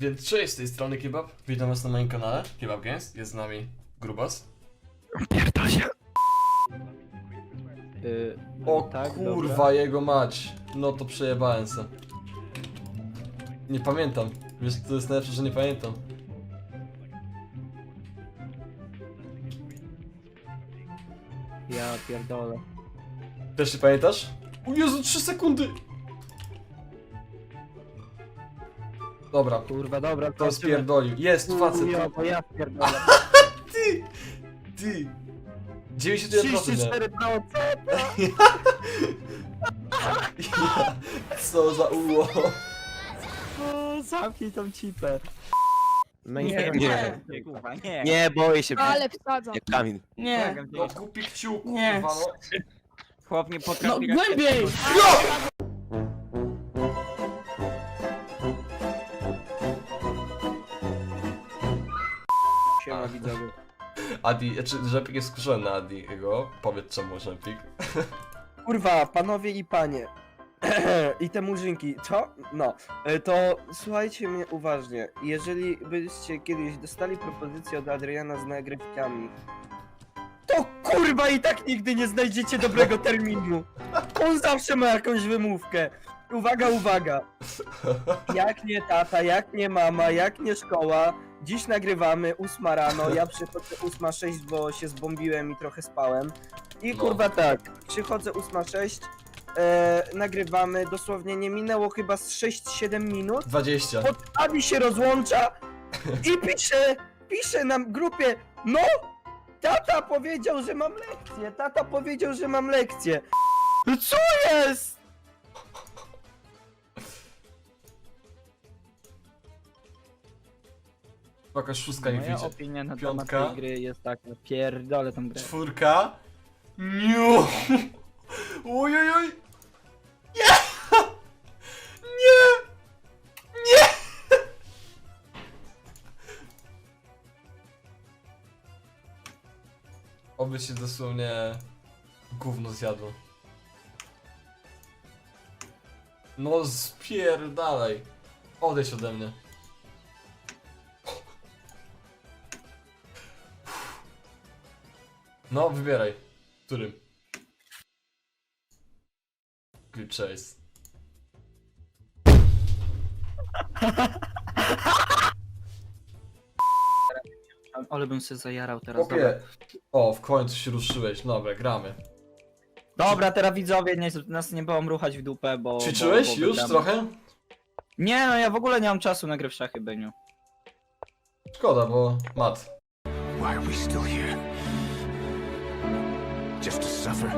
Więc cześć, z tej strony Kebab. Witam was na moim kanale, Kebab Games. Jest z nami Grubas. Pierdol się. Y, O tak, kurwa, dobra. jego mać. No to przejebałem se. Nie pamiętam. Wiesz, to jest najlepsze, że nie pamiętam. Ja pierdolę. Też nie pamiętasz? O Jezu, 3 sekundy! Dobra, Kurwa, dobra, to spierdolił. Jest, facet. Ja, bo ja pierdolę. Ty! Ty! 91% miałem. 34%! Ja, Co za uło. O, zamknij tą cipę. No Nie, nie, nie. nie. Kurwa, nie. Nie, boję się. Ale wsadzam. Jak kamień. Nie. No głupi kciuk, Nie. kurwa no. Chłop nie No potrafi... głębiej! Siema widzowie. Adi, znaczy Rzepik jest skurzony na Adiego. Powiedz czemu Rzepik. Kurwa, panowie i panie. I te murzynki, co? No, e, to słuchajcie mnie uważnie. Jeżeli byście kiedyś dostali propozycję od Adriana z nagrywkami, to kurwa i tak nigdy nie znajdziecie dobrego terminu. On zawsze ma jakąś wymówkę. Uwaga, uwaga. Jak nie tata, jak nie mama, jak nie szkoła. Dziś nagrywamy, ósma rano, ja przychodzę ósma sześć, bo się zbombiłem i trochę spałem. I No. kurwa tak, przychodzę ósma sześć, e, nagrywamy, dosłownie nie minęło chyba z 6-7 minut. 20. Pod Abi się rozłącza i pisze, pisze nam grupie, no, tata powiedział, że mam lekcję, tata powiedział, że mam lekcję. Co jest? Jakaś szóstka nie Moja opinia na Piątka. temat tej gry jest taka, pierdolę tą grę. Czwórka. Niu. Ojojoj. Nie. Nie. Nie. Oby się dosłownie gówno zjadło. No spierdalaj. Odejdź ode mnie. No, wybieraj. Którym? Good choice. Ale bym się zajarał teraz, dobra. O, w końcu się ruszyłeś. Dobra, gramy. Dobra, teraz widzowie, nie, nas nie było ruchać w dupę, bo... Ćwiczyłeś bo, bo już wygramy. trochę? Nie, no ja w ogóle nie mam czasu na gry w szachy, Beniu. Szkoda, bo mat. Why are we still here? Just to suffer?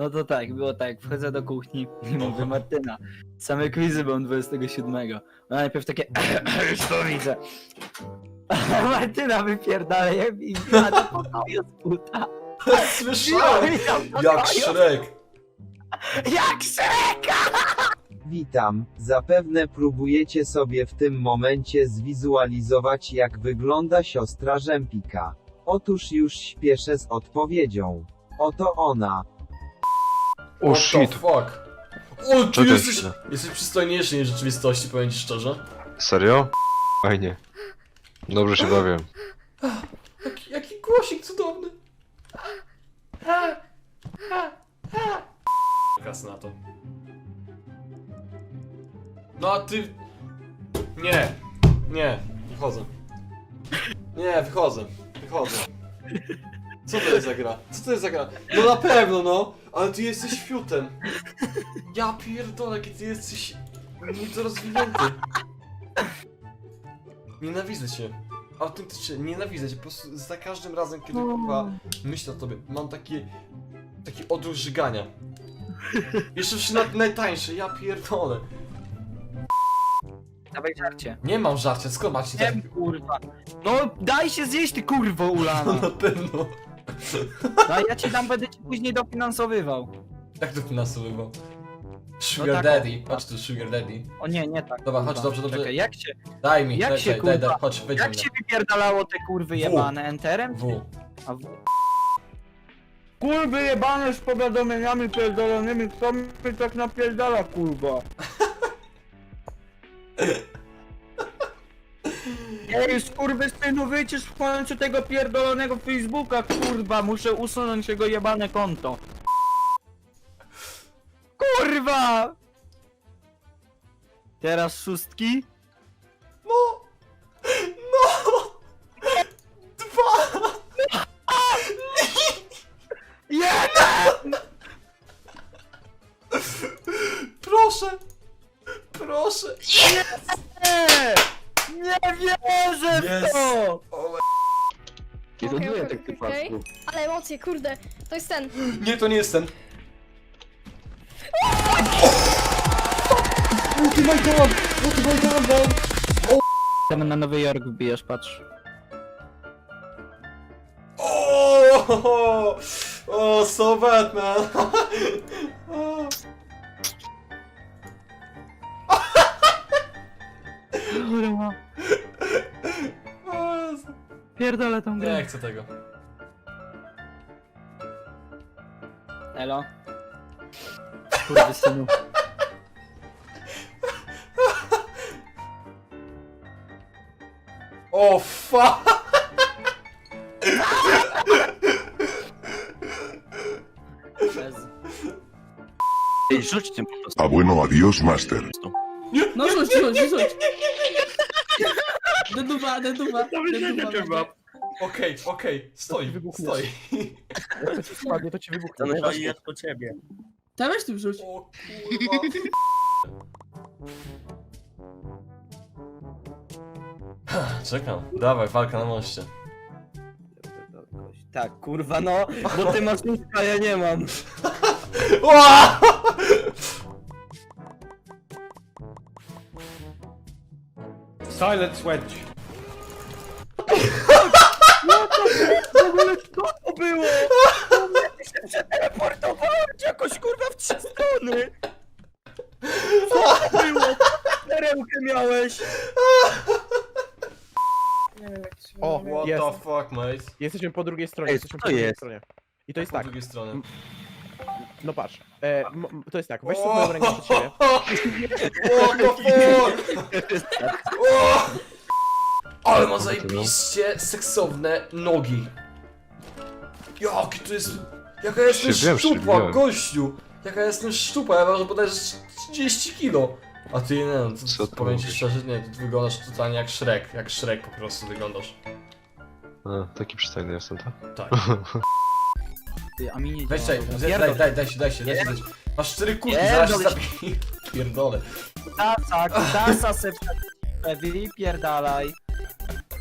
No to tak, było tak, wchodzę do kuchni i mówię Martyna, same quizy byłem 27. No najpierw takie, już to widzę. Martyna wypierdala i wbiła do pokoju z buta. Słyszałem! Jak Shrek! Jak szeka! Witam, zapewne próbujecie sobie w tym momencie zwizualizować jak wygląda siostra Rzępika. Otóż już śpieszę z odpowiedzią. Oto ona. O shit. fuck. O, ty jesteś, jest? jesteś przystojniejszy niż w rzeczywistości, powiem ci szczerze. Serio? Fajnie. Dobrze się bawię. Jaki, jaki głosik cudowny. Kas na to. No a ty... Nie. Nie. Wychodzę. Nie, wychodzę. Wychodzę. Co to jest za gra? Co to jest za gra? No na pewno, no! Ale ty jesteś fiutem. Ja pierdolę, jaki ty jesteś niedorozwinięty. Nienawidzę cię. Autentycznie, nienawidzę cię. Po prostu za każdym razem, kiedy chyba myślę o tobie, mam takie... Taki odruch żygania. Jeszcze przy na, najtańsze, ja pierdolę. Dawaj żarcie. Nie mam żarcia, skąd macie tak? Nie kurwa. No daj się zjeść ty kurwo ulana. Na pewno. No ja ci dam, będę ci później dofinansowywał. Jak to finansowywał? Sugar No tak, Daddy, chodź tu Sugar Daddy. O nie, nie tak. Dobra, kurwa. chodź, dobrze, dobrze. Czekaj, jak się, Daj mi, Jak daj, się, daj, daj, daj, kurwa, chodź, wejdź jak się wypierdalało te kurwy jebane? Enterem? W. A w... Kurwy jebane z powiadomieniami pierdolonymi, kto mi tak napierdala, kurwa? Ej, skurwysynu, wyjdziesz w końcu tego pierdolonego Facebooka, kurwa, muszę usunąć jego jebane konto. Kurwa! Teraz szóstki? No! No! Dwa! Jeden! Proszę! Proszę! Nie! Nie wierzę w Jest. to! O, Nie Okej, tak okej. typasku. Ale emocje, kurde, to jest ten. Nie, to nie jest ten. Tam na Nowy Jork wbijasz, patrz. O, oh, so bad, man. Kurwa, pierdolę tą Nie chcę tego. Elo. Kurwy synu. O, fuck! Ej, rzuć tym po prostu. Ah, bueno, adiós, Master. No rzuć, rzuć, rzuć. Deduba, deduba, deduba. Okej, okej, stoi, stoi. Jak ci spadnie, to ci wybuchnie. Jest po ciebie. Ta weź tu wrzuć. O kurwa. Czekam. Dawaj, walka na moście. Tak, kurwa, no, bo ty masz nic, a ja nie mam. Ła! Silent Wedge. W ogóle co to było? Myślałem, że teleportowałem cię jakoś kurwa w strony. Co to było? Perełkę miałeś. O, What jest. the fuck, mate? Jesteśmy po drugiej stronie, Ej, jesteśmy po drugiej jest? stronie. I to jest Po tak, drugiej stronie. no patrz, e, m- m- to jest tak, weź sobie moją rękę przed siebie. What the fuck? O! Ale ma zajebiście seksowne nogi. Jaki to jest... Jaka jestem Szybiem, szczupła, gościu! Jaka jestem szczupła, ja ważę bodajże 30 kilo. A ty, nie wiem, Co co ty powiem ci mówisz? szczerze, nie, ty wyglądasz totalnie jak Shrek, jak Shrek po prostu wyglądasz. A, taki przystojny jestem, tak? Tak. Ty, a mi nie Weź działa. czekaj, Dobra, daj, daj, daj się, daj się, daj się, daj się. Masz cztery kulki, zaraz się się. zabiję. Pierdolę. Kutasa, kutasa se wypierdalaj.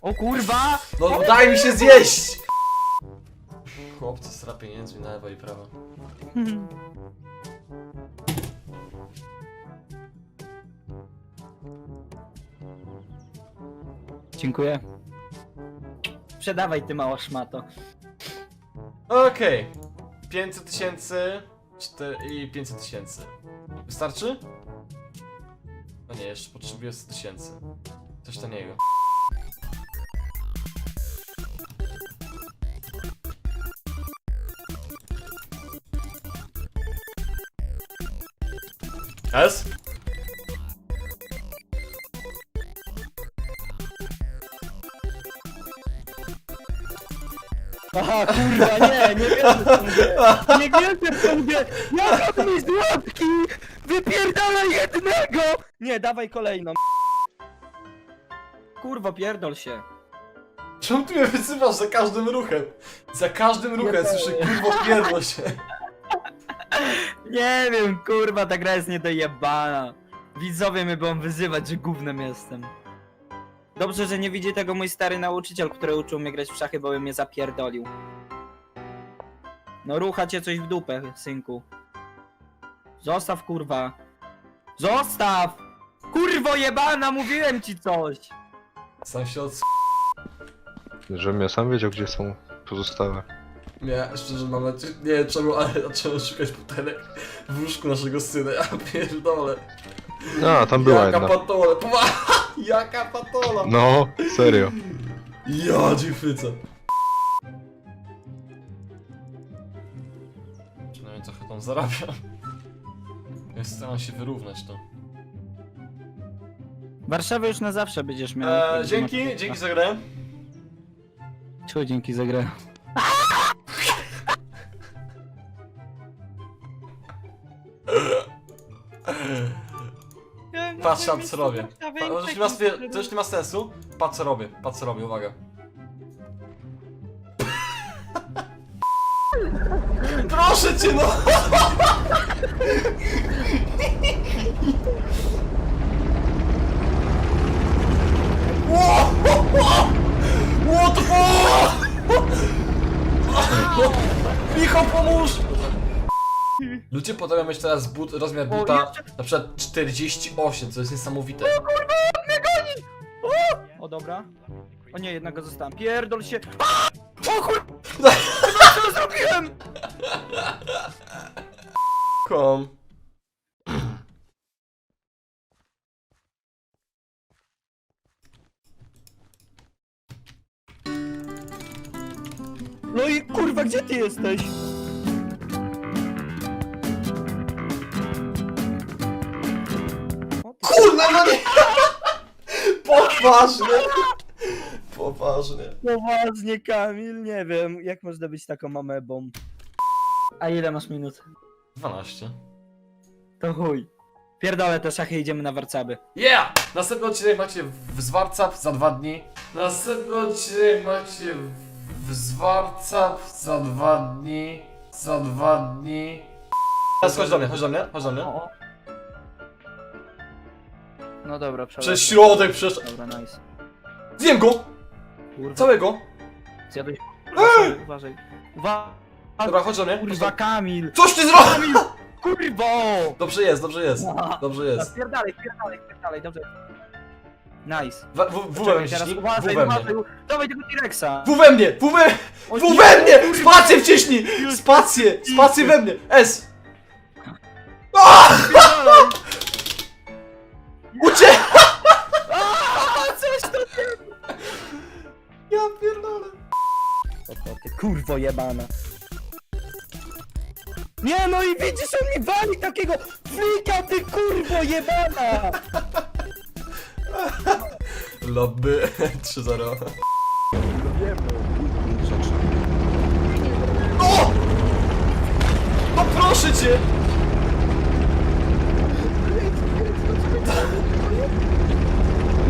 O kurwa! No daj mi się zjeść! Chłopcy stra pieniędzmi na lewo i prawo. Dziękuję. Sprzedawaj ty mała szmato. Okej. 500 tysięcy czte- i 500 tysięcy. Wystarczy? No nie, jeszcze potrzebuję 100 tysięcy. Coś taniego. S? Aha, kurwa, nie, nie wierzę w tą grę. Nie wierzę w tą grę. Jak mi z łapki wypierdala jednego. Nie, dawaj kolejną. Kurwa, pierdol się. Czemu ty mnie wyzywasz za każdym ruchem? Za każdym ruchem słyszę kurwo pierdło się. Nie wiem, kurwa, ta gra jest niedojebana. Widzowie mnie będą wyzywać, że gównem jestem. Dobrze, że nie widzi tego mój stary nauczyciel, który uczył mnie grać w szachy, bo by mnie zapierdolił. No rucha cię coś w dupę, synku. Zostaw, kurwa. Zostaw! Kurwo jebana, mówiłem ci coś! Sam się od... Żebym ja sam wiedział, gdzie są pozostałe. Nie, szczerze mam nadzieję, nie wiem czemu, ale zacząłem szukać butelek w łóżku naszego syna, ja pierdolę. No, tam była Jaka jedna. patola, jaka patola. No, serio. Ja dziwyca. Przynajmniej trochę tam zarabiam. Więc staram się wyrównać to. Warszawę już na zawsze będziesz miał. Eee, dzięki, dzięki za grę. Ciu, dzięki za grę. Patrz tam co robię. Pa- To już, nie ma, swie- to już nie ma sensu. Patrz co robię, patrz co robię, uwaga. Proszę cię no! What the fuck? Michał, pomóż! Ludzie potrafią mieć teraz but, rozmiar buta na przykład 48, co jest niesamowite. O dobra. O nie, jednego zostałem. Pierdol się. O kur... Co zrobiłem? Kom. No i kurwa, gdzie ty jesteś? No nie! Poważnie! Poważnie. Poważnie, Kamil, nie wiem, jak można być taką amebą. A ile masz minut? 12. To chuj. Pierdolę te szachy, idziemy na warcaby. Yeah! Następny odcinek macie w Zwarcap za dwa dni. Następny odcinek macie w Zwarcap za dwa dni. Za dwa dni. Teraz chodź do mnie, chodź do mnie, chodź do mnie. O. No dobra, przepraszam. Przez środek, przez... Dobra, nice. Zjem go! Kurwa, Całego! zjadłeś... Uważaj, uważaj. Uwa... Dobra, chodź do mnie. Kurwa, Kamil! Coś ty zrobił! Kurwo! Dobrze jest, dobrze jest. Dobrze jest. Pierdalej, pierdalej, pierdalej, dobrze. Nice. W, we mnie teraz ciśnij. W uważaj, we mnie. uważaj. Dawaj tego T-Rexa. W we mnie! W we, O w nie, we mnie! Spację wciśnij! Spację! Spację we mnie! S! Ucie! Ja pierdolę. Ty kurwo jebana. Nie no i widzisz, on mi wali takiego flika, ty kurwo jebana! Lobby 3-0. O! No proszę cię!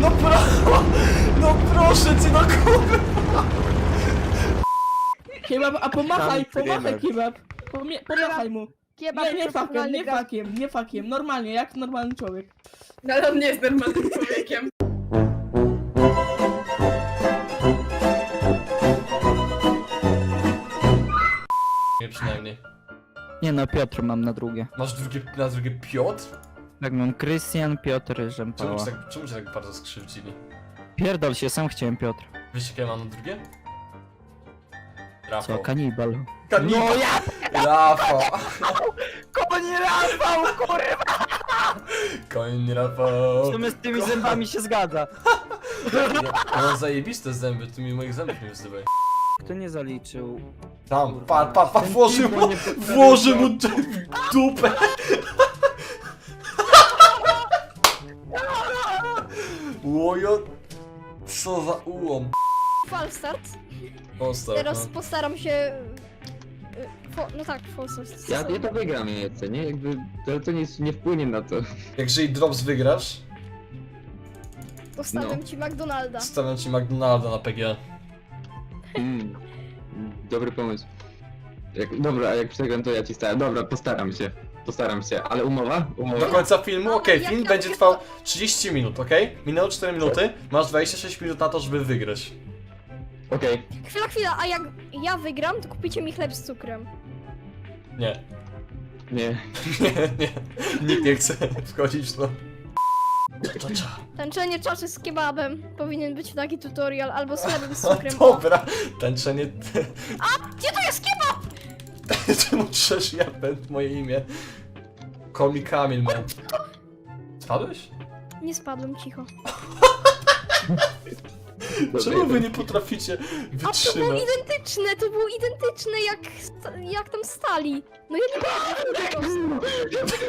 No pro... No proszę cię, no kurwa! Kebab, a pomachaj, Tam pomachaj streamer. kebab. Pomie- Pomachaj mu. Kiebab Nie, nie fakiem, nie gra. fakiem, nie fakiem. Normalnie, jak normalny człowiek. No, Ale on nie jest normalnym człowiekiem. Nie przynajmniej. Nie no, Piotr mam na drugie. Masz drugie, na drugie Piotr? Tak mam Krystian, Piotr, Czemu Rzępała. cię, tak, czemu cię tak bardzo skrzywdzili? Pierdol się, sam chciałem Piotr. Wiesz jakie ja mam na drugie? Co, Rafał. kanibal. Kanibal. No ja Rafał. konie Rafał, kurwa! Koń Rafał. W sumie z tymi zębami się zgadza. Ja, mam zajebiste zęby, ty mi moich zębów nie wzywaj. Kto nie zaliczył? Tam, pa, pa, pa, Ten włoży piwo mu, nie poprawił włoży to. mu d- w dupę. Łojo, co za ułom. Falstart. Teraz no. postaram się... y, Fo, no tak, falstart. Ja, ja to wygram jeszcze, nie? Jakby to, to nie, nie wpłynie na to. Jeżeli Drops wygrasz, Postawiam no. ci McDonalda. stawiam ci McDonalda na PG. Mm. Dobry pomysł. Jak, dobra, a jak przegram to ja ci staram. Dobra, postaram się. Postaram się, ale umowa? Do Umowa? końca filmu, okej, film będzie trwał 30 minut, okej? Minęło 4 minuty, masz 26 minut na to, żeby wygrać. Okej. Chwila, chwila, a jak ja wygram, to kupicie mi chleb z cukrem. Nie, Nie. nie, nie, nikt nie chce wchodzić w to. Cza, cza, cza. Tańczenie czaszy z kebabem. Powinien być taki tutorial, albo z chlebem z cukrem. Dobra, tańczenie... Gdzie to jest kebab? Czemu trzesz ja moje imię? Call me Kamil, man. Spadłeś? Nie spadłem, cicho. Czemu wy nie potraficie A to było wytrzymać? identyczne, to było identyczne jak, sta- jak tam stali. No ja nie wiem.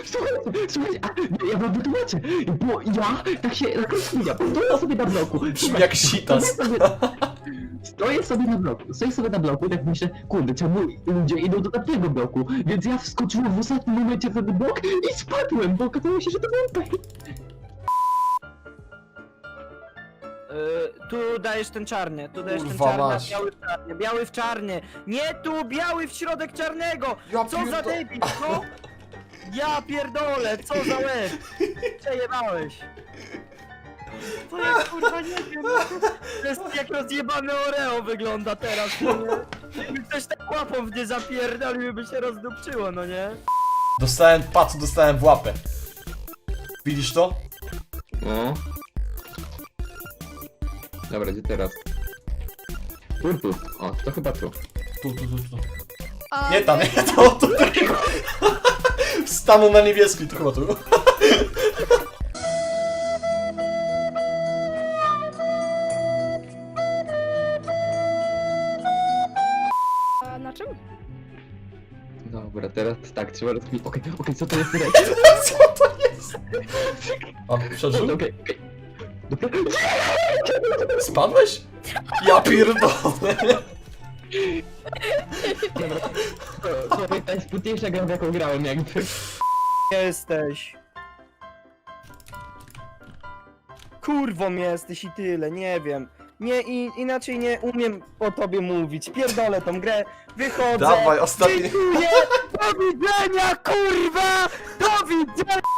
Słuchajcie, słuchajcie, a, ja wam wytłumaczę, bo ja tak się tak rozkminiam, stoję sobie na bloku. Brzmi jak sitas. Sobie, stoję sobie na bloku, stoję sobie na bloku i tak myślę, kurde, czemu ludzie idą do tamtego bloku, więc ja wskoczyłem w ostatnim momencie w ten blok i spadłem, bo okazało się, że to był pej. Y, tu dajesz ten czarny, tu dajesz ten Kurwa czarny, a mać. biały w czarny, biały w czarnie. Nie tu, biały w środek czarnego! Ja Co za pierdo- debil, no? Ja pierdolę, co za łeb! Przejebałeś! To ja kurwa nie wiem, to jest jak rozjebane Oreo wygląda teraz, no nie? Jakby ktoś tak łapą w nie zapierdolił, by się rozdupczyło, no nie? Dostałem, patrz, dostałem w łapę. Widzisz to? No. Dobra, gdzie teraz? Tu, tu. O, to chyba tu. Tu, tu, tu, tu. A, Nie tam, nie to, to tylko. Stanął na niebieski, to chyba tu. Tak, trzeba rozkminić. Okej, okej, co to jest teraz? Co to jest? A, przeżył? Okej, okej. Dobra. Spadłeś? Ja pierdolę. Dobra. To, to jest najsputniejsza gra, w jaką grałem, jakby. Jesteś. Kurwą jesteś i tyle, nie wiem. Nie, i, inaczej nie umiem o tobie mówić. Pierdolę tą grę, wychodzę. Dawaj, ostatni. Dziękuję! Do widzenia, kurwa! Do widzenia!